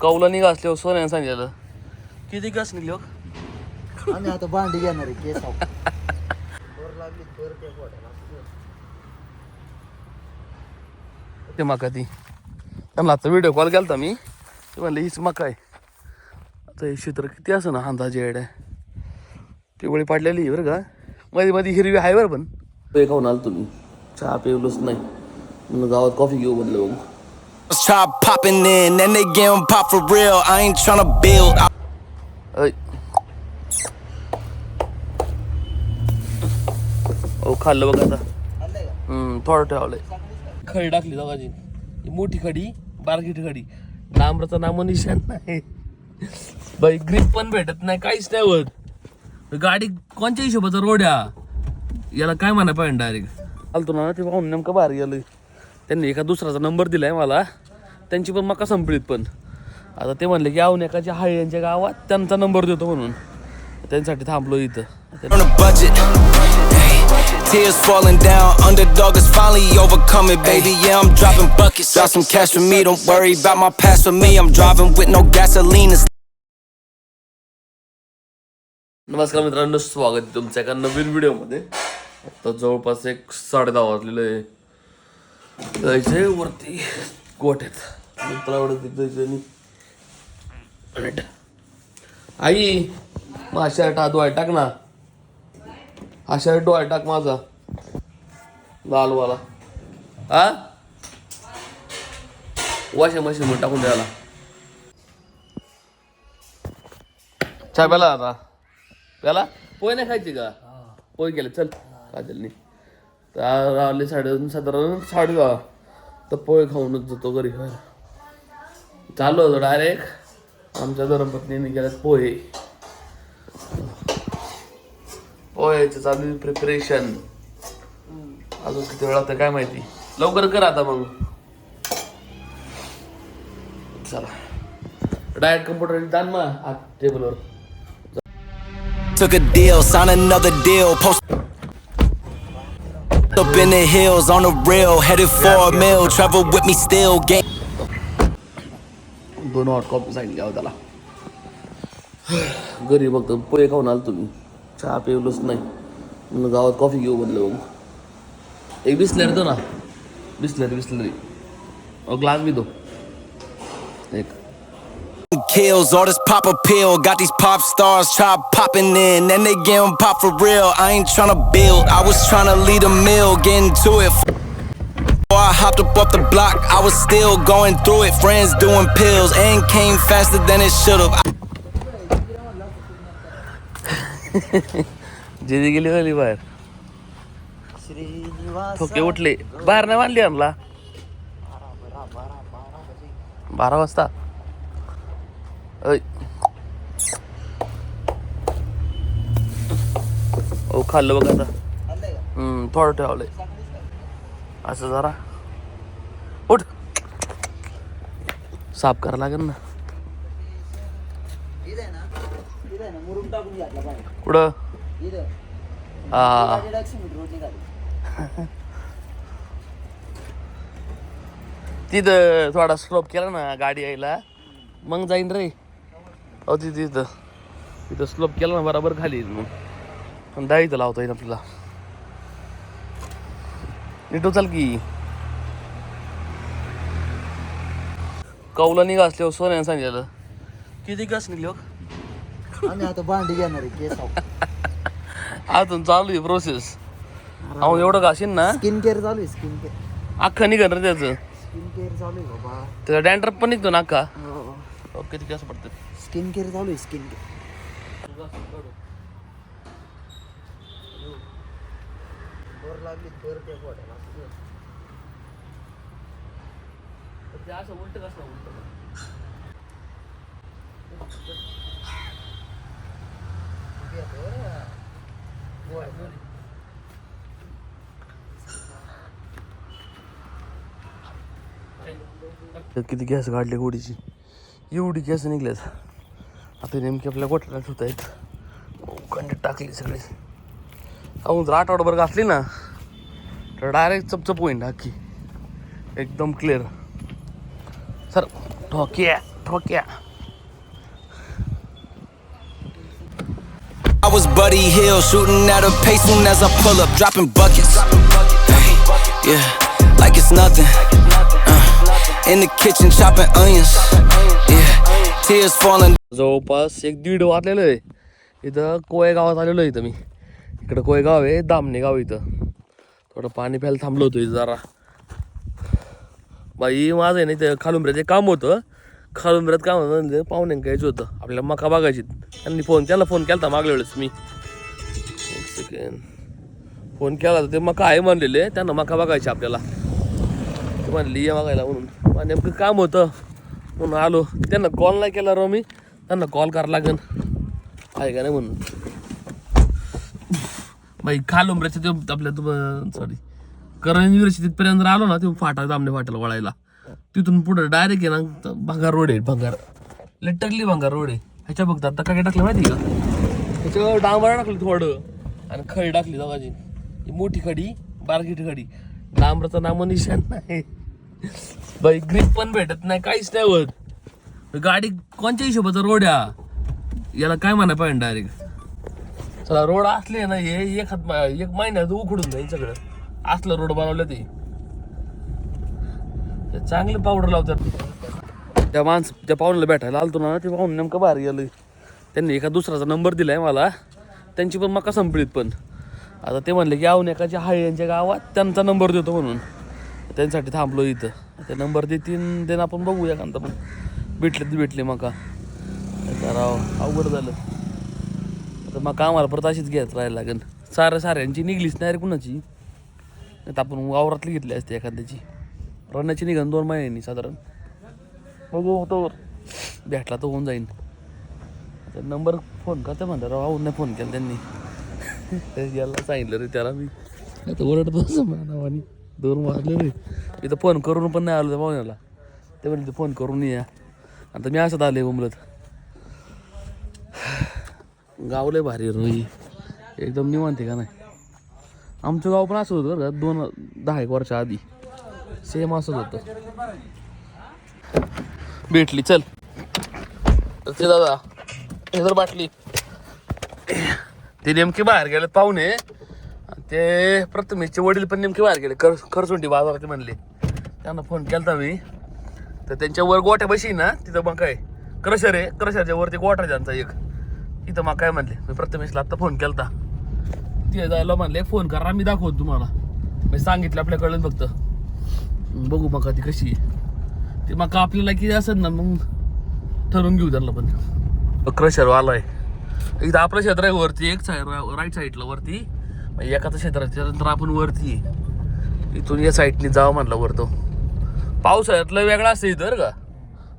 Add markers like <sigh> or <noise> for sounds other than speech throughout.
कौला निघा असल्यावर सोन्याने सांगितलं. किती कस निघली हो? आम्ही आता भांडी घेणार आहे केस लागली. ते मका ती. त्यांना आता व्हिडिओ कॉल केला मी. ते म्हणले हीच मका आहे. आता हे क्षेत्र किती असं ना अंदाजे आहे पिवळी पाडलेली आहे बरं का. मध्ये मध्ये हिरवी आहे बरं पण. ते खाऊन आलो तुम्ही चहा पिवलोच नाही. म्हणून गावात कॉफी घेऊ म्हणलं मग. Try popping in, then they get 'em pop for real. I ain't tryna build. I- ऐ हो खाल्लं बघ आता? हम्म, थोडं ठेवलंय खडी टाकली दोघांची ही मोठी खडी बारकी खडी डांबराचं नामो निशाण नाही बाई ग्रीप पण भेटत नाही काहीच नाही होत गाडी कोणत्या हिशोबाचा रोड आहे हा? याला काय म्हणा पाहिजे डायरेक्ट आलतो ना ते पाहून नेमकं बाहेर गेलोय त्यांनी एका दुसऱ्याचा नंबर दिलाय मला त्यांची पण मका संपलीत पण आता ते म्हणले की आऊन एकाच्या हाय यांच्या गावात त्यांचा नंबर देतो म्हणून त्यांच्यासाठी थांबलो इथं Tears falling down, underdog is finally overcoming, baby. Yeah, I'm dropping buckets. Drop some cash for me, don't worry about my past for me. I'm driving with no gasoline. नमस्कार मित्रांनो स्वागत आहे तुमच्या एका नवीन व्हिडिओमध्ये आता जवळपास एक साडे दहा वाजलेलं आहे जायचंय वरती गोठ्यात मित्र आवडत जायचं आणि. आई मग शर्ट हा डोळ्यात टाक ना. हा शर्ट डोळ्यात टाक माझा. लालवाला. हा वॉशिंग मशीन टाकून द्यायला चहा प्याला आता? प्याला? पोहे नाही खायची का? पोहे केले चल. काजलनी. तर आले साडे साधारण साडे दहा तर पोहे खाऊनच जातो घरी चालू होतो डायरेक्ट आमच्या धर्मपत्नीने केल्यात पोहे. पोहेचं चालू प्रिपरेशन अजून किती वेळ लागतं काय माहिती? लवकर कर आता मग. चला. डायरेक्ट कम्प्युटर जाण मग आत टेबलवर Took a deal, sign another deal. Post up in the hills on the rail, headed for a mill. Travel with me still, game. दोन हॉट कॉफी सांगितली द्यावं हो त्याला. घरी बघतो पोहे खाऊन आलो तुम्ही. चहा पिवलोच नाही. म्हणून गावात कॉफी घेऊ म्हणलं मग. एक बिस्लरी दो ना. बिस्लरी बिस्लरी. ग्लास बी दो. एक. kills, all this pop appeal. Got these pop stars try popping in, then they get 'em pop for real. I ain't tryna build, I was tryna lead a meal, getting to it. Before I hopped up off the block, I was still going through it. Friends doing pills, and came faster than it should've. <laughs> जेदी गेली झाली बाहेर श्रीनिवास ठोके उठले बाहेर नाही मानली आणला बारा वाजता खाल्लं बघ आता. थोडं ठेवलंय. असं जरा. उठ. साफ करा लागेल ना. कुठं? तिथं थोडा स्लोप केला ना गाडी यायला. मग जाईन रे. अहो तिथं. तिथं स्लोप केला ना बरोबर खाली मग. पण दहा इथं लावता येईल आपल्याला नीट उचल की. कौला निघा असल्यावर सोन्याने सांगितलं किती कस निघली हो? आम्ही आता भांडी घेणार आहे केस अजून चालू आहे प्रोसेस अहो एवढं घासीन ना? स्किन केअर चालू आहे स्किन केअर अख्खा निघन रे त्याचं. स्किन केअर चालू आहे बाबा. त्याचा डॅन्ड्रप पण निघतो ना अख्खा? हो. अहो, किती कसं पडतं स्किन केअर चालू आहे स्किन केअर लागली बरं त्या पोटाला. ते असं उलट कसं उलट? किती गॅस काढले गोडीची. एवढी गॅस निघल्यात. आता नेमकी आपल्या गोठ्याला होत आहेत कंडी टाकली सगळे. अहो जर आठवडाभर घातली ना तर डायरेक्ट चपचप होईन अख्खी एकदम क्लिअर सर ठोकी आहे ठोक्या I was Buddy Hill, shooting at a pace soon as I pull up, dropping buckets. Hey, yeah, like it's nothing. Uh, in the kitchen, chopping onions. Yeah, tears falling. जवळपास एक दीड वाजलेलं आहे इथं कोळे गावात आलेलो आहे इथं मी इकडं कोळे गाव आहे दामणे गाव इथं थोडं पाणी प्यायला थांबलो होतो जरा. बाई माझं आहे ना इथं एक काम होतं. खालुंबऱ्यात काम होतं म्हणजे पाहुण्यांक यायचं होतं. आपल्याला मका बघायची. त्यांनी फोन त्याला फोन केला होता मागल्या वेळेस मी. एक सेकंड फोन केला होता ते मका आहे म्हणलेले. त्यांना मका बघायची आपल्याला. ते म्हणली ये बघायला म्हणून. नेमकं काम होतं. म्हणून आलो. त्यांना कॉल नाही केला रो मी त्यांना कॉल करावं लागेल. आहे का नाही म्हणून. बाई खाल उमऱ्याचं ते आपल्या सॉरी करण युनिव्हर्सिटी तिथपर्यंत आलो ना ते फाटा दामणे फाट्याला वळायला. तिथून पुढे डायरेक्ट आहे ना भंगार रोड आहे भंगार. लिटरली भंगार रोड आहे. ह्याच्या बघता आता काय टाकलं माहिती का? ह्याच्यावर डांबर टाकली थोडं. आणि खडी टाकली दोघांची. मोठी खडी बारकीट खडी. डांबराचं नाम निशाण नाही. बाई ग्रीप पण भेटत नाही काहीच नाही होत. गाडी कोणत्या हिशोबाचा रोड या याला काय म्हणा पाहिजे डायरेक्ट चला रोड असले ना हे एक हात एक महिन्यात उखडून जाईल सगळं. असलं रोड बनवलं ते. ते चांगले पावडर लावतात. त्या माणस त्या पाहुण्याला भेटायला आलतो ना ते पाहुणे नेमकं बाहेर गेलं. त्यांनी एका दुसऱ्याचा नंबर दिलाय मला. त्यांची पण मका संपलीत पण. आता ते म्हणले की आवून एकाच्या हाय यांच्या गावात त्यांचा नंबर देतो म्हणून. त्यांच्यासाठी थांबलो इथं. ते नंबर देतीन देणं आपण बघूया कांता पण भेटले ते भेटले मका. राव अवघड झालं. आता मग आम्हाला परत अशीच घ्यायच राहायला लागेल साऱ्या साऱ्यांची निघलीच नाही रे कुणाची. नाही तर आपण वावरातली घेतली असते एखाद्याची. रण्याची निघन दोन महिन्यांनी साधारण. बघू तो भेटला तो होऊन जाईन. आता नंबर फोन करते म्हणतात राव आवून नाही फोन केला त्यांनी. याला सांगितलं रे त्याला मी. आता ओरडत बसं नावानी. दोन वाजले रे. इथं फोन करून पण नाही आलो त्या पाहुण्याला. ते म्हणजे फोन करून या. आता मी असंच आले उमलत गावले भारी रोई एकदम निवांत आहे का नाही? आमचं गाव पण असं होतं बरं का, दोन दहा एक वर्षा आधी. सेम असंच होतं. भेटली चल. ते दादा हे जर बाटली. ते नेमके बाहेर गेले पाहुणे. आणि ते प्रथमेशचे वडील पण नेमके बाहेर गेले. कर खरसुंडी बाजारात म्हणले. त्यांना फोन केलता मी. तर त्यांच्या वर गोट्या बशी ना तिथं मग काय. क्रशर आहे. क्रशरच्या वरती गोठा आहे त्यांचा एक. तिथं मग काय म्हणले? मी प्रथमेशला आत्ता फोन केलता. ते जायला म्हणले फोन करा मी दाखवतो तुम्हाला. मी सांगितलं आपल्याकडून फक्त. बघू मका ती कशी आहे. ती मका आपल्याला किती असेल ना मग ठरवून घेऊ त्यांना पण. क्रशर आला आहे इथं आपलं क्षेत्र आहे वरती एक साईड राईट साईडला वरती मग एकाच क्षेत्राच्या नंतर आपण वरती इथून या साईडने जावं म्हणलं वरतो. पावसाळ्यातलं वेगळा असतं इथं का.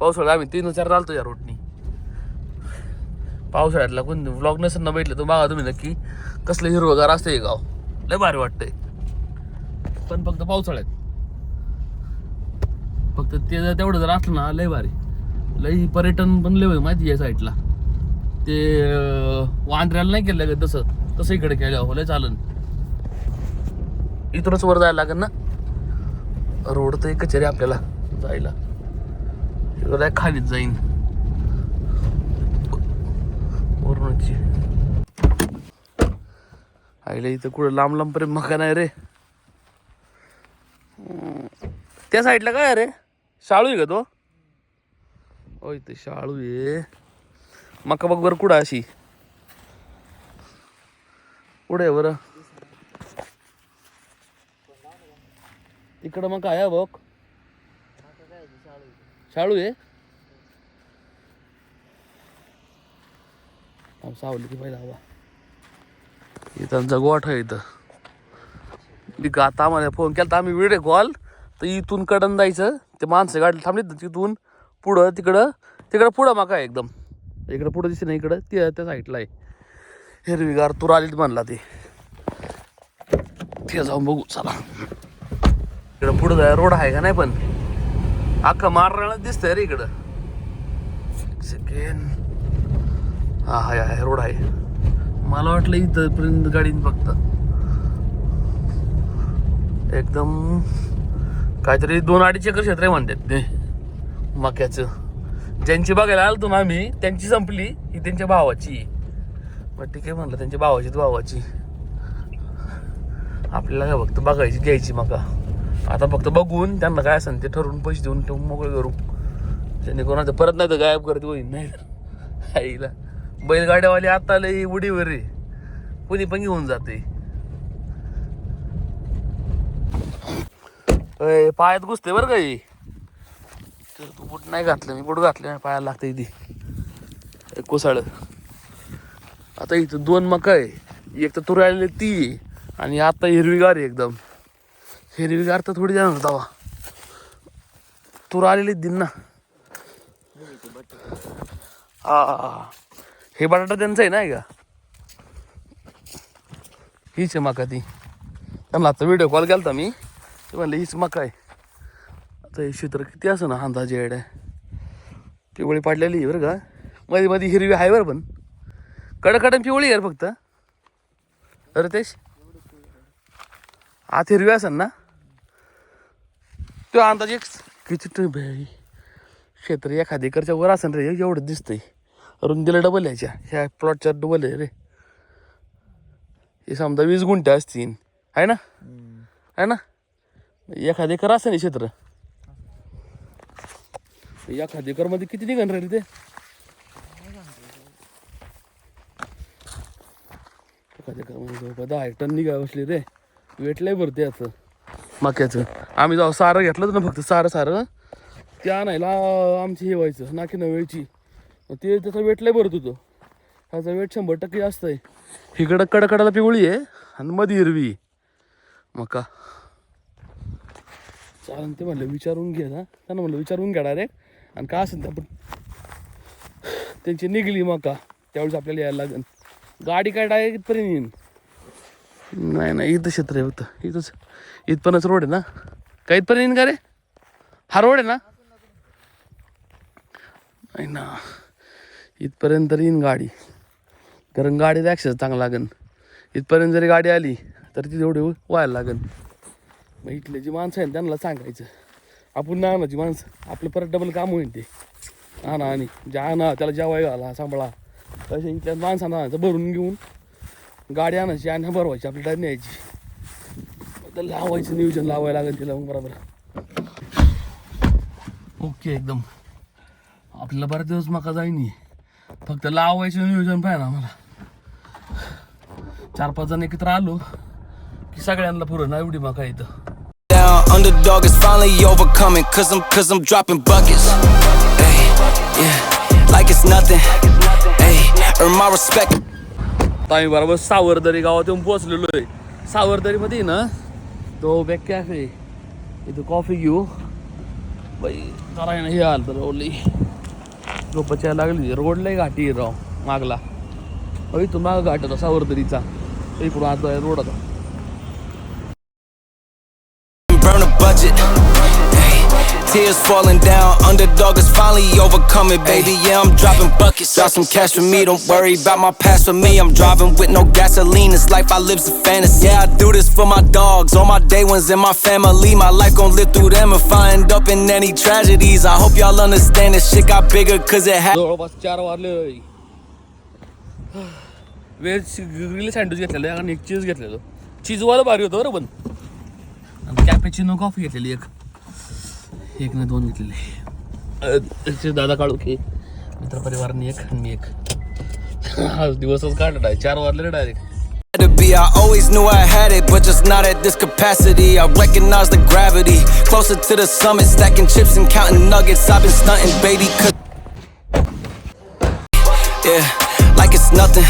पावसाळ्यात आम्ही तीन चार चालतो या रोडनी पावसाळ्यातला कोण व्लॉग नसेल ना भेटलं तर बघा तुम्ही नक्की कसलं हिरवगार असतं हे गाव. लय भारी वाटतंय. पण फक्त पावसाळ्यात. फक्त ते जर तेवढं जर असलं ना लय भारी. लई पर्यटन पण लय माहिती या साईडला ते वांद्र्याला नाही केलं का तसं. तसं इकडे केलं हो लय चालन. इथूनच वर जायला लागेल ना? रोड तर एकच आहे आपल्याला जायला. खालीच जाईन. वरूनची आईला इथं कुठं लांब लांब पर्यंत मका नाही रे. त्या साईडला काय आहे रे? शाळू आहे का तो? ओ इथे शाळू आहे. मका बघ बरं कुठं अशी. कुठे आहे बरं? इकडं मग काय आहे बघ. शाळू आहे? थांब, सावली की पहिला हवा. इथं गोठ आहे इथं. मी का आता आम्हाला फोन केला आम्ही व्हिडिओ कॉल तर इथून कडन जायचं ते माणसं गाडी थांबली तिथून पुढं तिकडं तिकडं पुढं माका आहे एकदम. इकडं पुढं दिसते ना इकडं ते त्या साईडला आहे. हिरवीगार तूर आलीत म्हणला ते. जाऊन बघू चला. इकडं पुढं जाय रोड आहे का नाही पण. अख्खा मारणाला दिसतंय रे इकडं. सेकंड हा हाय हाय रोड आहे. मला वाटलं इथंपर्यंत गाडीन फक्त. एकदम काहीतरी दोन अडीच एकर क्षेत्र आहे म्हणतात ते. मक्याचं. ज्यांची बघायला आलो ना आम्ही त्यांची संपली ही त्यांच्या भावाची. मग ठीक आहे म्हणलं त्यांच्या भावाची भावाची. आपल्याला काय फक्त बघायची घ्यायची मका. आता फक्त बघून त्यांना काय असेल ते ठरवून पैसे देऊन ठेवून मोकळे करू. जेणेकरून परत नाही तर गायब करते होईल नाही आईला. बैलगाड्यावाले आता लई उडीवर रे कुणी पण घेऊन जाते पायात घुसते बरं का तर तू बुट नाही घातलं मी बुट घातलं नाही पायाला लागतं इथे कोसाळ आता इथं दोन मका आहे. एक तर तू ती आणि आता हिरवीगार आहे एकदम. हिरवीगार तर थोडी जाणार तवा. तूर आलेली दिन ना. हा हे बटाटा त्यांचं आहे नाही का? हीच आहे मका ती. त्यांना आता व्हिडिओ कॉल केला होता मी. ते म्हणलं हीच मका आहे. आता हे क्षेत्र किती असं ना अंदाजे येड आहे पिवळी पाडलेली आहे बरं का. मध्ये मध्ये हिरवी आहे बरं पण. कडकडन पिवळी आहे फक्त. अरे तेच. आत हिरवी असेल ना. तो अंदाजे किती ट- क्षेत्र एखादी एकरच्या वर असेल रे एवढं दिसतंय. रुंदीला डबल यायच्या. ह्या प्लॉटच्या डबल आहे रे. हे समजा वीस गुंठे असतील. आहे ना? आहे ना? एखाद एकर असं नाही क्षेत्र. एखादी एकरमध्ये किती निघण राहिले ते? एखादी एकरमध्ये जवळपास दहा एक टन निघा बसले रे. वेट लय भरते याचं. मक्याचं आम्ही जाऊ सारं घेतलं ना फक्त सारं सारं ते आणायला आमची हे व्हायचं नाकी वेळची. ते त्याचा वेट लय भरत होतं. ह्याचा वेट शंभर टक्के जास्त आहे. इकडं कडकडाला पिवळी आहे आणि मध्ये हिरवी. मका. चालन ते म्हणलं विचारून घे ना. त्यांना म्हणलं विचारून घ्या डायरेक्ट आणि काय असेल ते आपण त्यांची निघली मका. त्यावेळेस आपल्याला यायला लागेल. गाडी काय डायरेक्ट इथपर्यंत येईन. नाही नाही इथं क्षेत्र आहे होतं इथंच. इथपर्यंत रोड आहे ना. का इथपर्यंत येईन का रे? हा रोड आहे ना? नाही ना. इथपर्यंत तरी येईन गाडी. कारण गाडीचा ॲक्सेस चांगला लागेल इथपर्यंत जरी गाडी आली तर ती तेवढी व्हायला लागेल मग इथले जी माणसं आहेत त्यांना सांगायचं. आपण ना आणायची माणसं. आपलं परत डबल काम होईल ते. आणा आणि जे आणा त्याला जेवाय घाला सांभाळा. तसे इथल्या माणसांना आणायचं भरून घेऊन गाडी आणायची आणि भरवायची आपली गाडी न्यायची. मग त्याला लावायचं नियोजन लावायला लागेल तिला मग बरोबर. ओके एकदम. आपल्याला बरेच दिवस मका जाईन फक्त लावायचं नियोजन पाहिजे ना आम्हाला चार पाच जण एकत्र आलो की सगळ्यांना पुरं ना एवढी मका इथं underdog is finally overcoming. Cause I'm, cause I'm dropping buckets. Ay, yeah, like it's nothing. Ay, earn my respect. आम्ही बरोबर सावरदरी गावात येऊन पोहोचलेलो आहे सावरदरीमध्ये ना तो बॅक कॅफे इथं कॉफी घेऊ बाई जरा हे आलं तर रोडली झोपाच्या लागली. रोडलाही घाटी राव मागला. अहो, तो माग घाट होता सावरदरीचा. इकडून आता रोड होता tears falling down, underdog is finally overcoming, baby. Yeah, I'm dropping buckets. Drop some cash for me, don't worry about my past for me. I'm driving with no gasoline, this life I live's a fantasy. Yeah, I do this for my dogs, all my day ones and my family. My life gon' live through them if I end up in any tragedies. I hope y'all understand this shit got bigger cause it happened. जवळपास चार वाजले veg grill sandwich घेतलेलं आणि एक चीज घेतलेलं चीजवाला भारी होतं बरं पण आणि कॅपेचिनो कॉफी घेतलेली एक एक ना दोन घेतलेले अ, त्याचे दादा काढू की मित्र परिवाराने एक आणि मी एक आज दिवसच काढला आहे चार वाजले direct to be. I always knew I had it, but just not at this capacity. I recognize the gravity. Closer to the summit, stacking chips and counting nuggets. I've been stunting, baby. Cause yeah, like it's nothing.